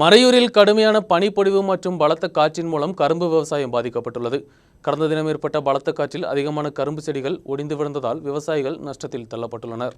மறையூரில் கடுமையான பனிப்பொழிவு மற்றும் பலத்த காற்றின் மூலம் கரும்பு விவசாயம் பாதிக்கப்பட்டுள்ளது. கடந்த தினம் ஏற்பட்ட பலத்த காற்றில் அதிகமான கரும்பு செடிகள் ஒடிந்து விழுந்ததால் விவசாயிகள் நஷ்டத்தில் தள்ளப்பட்டுள்ளனர்.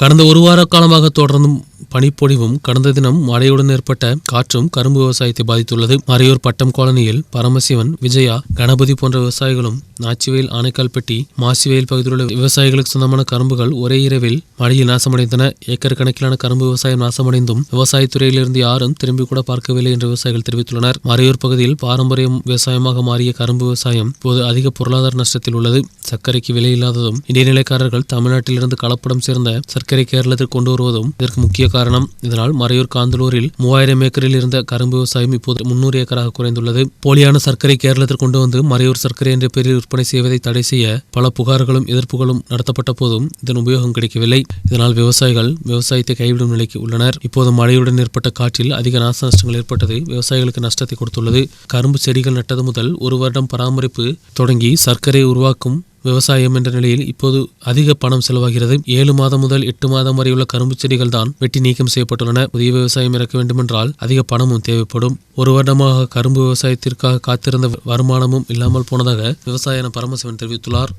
கடந்த ஒரு வார காலமாக தொடர்ந்தும் பனிப்பொழிவும் கடந்த தினம் மழையுடன் ஏற்பட்ட காற்றும் கரும்பு விவசாயத்தை பாதித்துள்ளது. மறையூர் பட்டம் காலனியில் பரமசிவன் விஜயா கணபதி போன்ற விவசாயிகளும் நாச்சிவயல் ஆனைக்கால்பட்டி மாசிவயல் பகுதியில் உள்ள விவசாயிகளுக்கு சொந்தமான கரும்புகள் ஒரே இரவில் மழையில் நாசமடைந்தன. ஏக்கர் கணக்கிலான கரும்பு விவசாயம் நாசமடைந்தும் விவசாயத்துறையிலிருந்து யாரும் திரும்பி கூட பார்க்கவில்லை என்று விவசாயிகள் தெரிவித்துள்ளனர். மறையூர் பகுதியில் பாரம்பரிய விவசாயமாக மாறிய கரும்பு விவசாயம் இப்போது அதிக பொருளாதார நஷ்டத்தில் உள்ளது. சர்க்கரைக்கு விலை இல்லாததும் இடைநிலைக்காரர்கள் தமிழ்நாட்டிலிருந்து கலப்படம் சேர்ந்த சர்க்கரை கேரளத்திற்கு கொண்டு வருவதும் இதற்கு முக்கிய காரணம். இதனால் மறையூர் காந்தலூரில் மூவாயிரம் ஏக்கரில் இருந்த கரும்பு விவசாயம் இப்போது முன்னூறு ஏக்கராக குறைந்துள்ளது. போலியான சர்க்கரை கேரளத்தில் கொண்டு வந்து மறையூர் சர்க்கரை என்ற பெயரில் விற்பனை செய்வதை தடை செய்ய பல புகார்களும் எதிர்ப்புகளும் நடத்தப்பட்ட போதும் இதன் உபயோகம் கிடைக்கவில்லை. இதனால் விவசாயிகள் விவசாயத்தை கைவிடும் நிலைக்கு உள்ளனர். இப்போது மழையுடன் ஏற்பட்ட காற்றில் அதிக நாச நஷ்டங்கள் ஏற்பட்டது விவசாயிகளுக்கு நஷ்டத்தை கொடுத்துள்ளது. கரும்பு செடிகள் நட்டது முதல் ஒரு வருடம் பராமரிப்பு தொடங்கி சர்க்கரை உருவாக்கும் விவசாயம் என்ற நிலையில் இப்போது அதிக பணம் செலவாகிறது. ஏழு மாதம் முதல் எட்டு மாதம் வரை உள்ள கரும்பு செடிகள் தான் வெட்டி நீக்கம் செய்யப்பட்டுள்ளன. புதிய விவசாயம் இறக்க வேண்டுமென்றால் அதிக பணமும் தேவைப்படும். ஒரு வருடமாக கரும்பு விவசாயத்திற்காக காத்திருந்த வருமானமும் இல்லாமல் போனதாக விவசாய பரமசிவன் தெரிவித்துள்ளார்.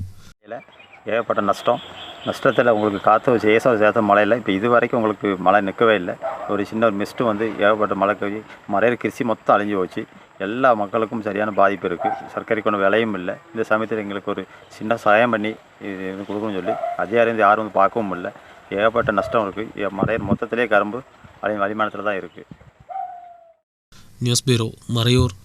ஏகப்பட்ட நஷ்டம். நஷ்டத்தில் உங்களுக்கு காற்று சேசம் சேதம் மழையில் இப்போ இது வரைக்கும் உங்களுக்கு மழை நிற்கவே இல்லை. ஒரு சின்ன ஒரு மிஸ்ட்டு வந்து ஏகப்பட்ட மழை கவி மறையிற கிருஷி மொத்தம் அழிஞ்சு போச்சு. எல்லா மக்களுக்கும் சரியான பாதிப்பு இருக்குது சர்க்கரைக்கான ஒன்றும் விலையும் இல்லை. இந்த சமயத்தில் எங்களுக்கு ஒரு சின்ன சகாயம் பண்ணி இது கொடுக்கணும்னு சொல்லி அதிகாரம் வந்து யாரும் வந்து பார்க்கவும் இல்லை. ஏகப்பட்ட நஷ்டம் இருக்குது மறையிற மொத்தத்திலே கரும்பு அழி வளிமானத்தில் தான் இருக்குது நியூஸ் பீரோ மறையூர்.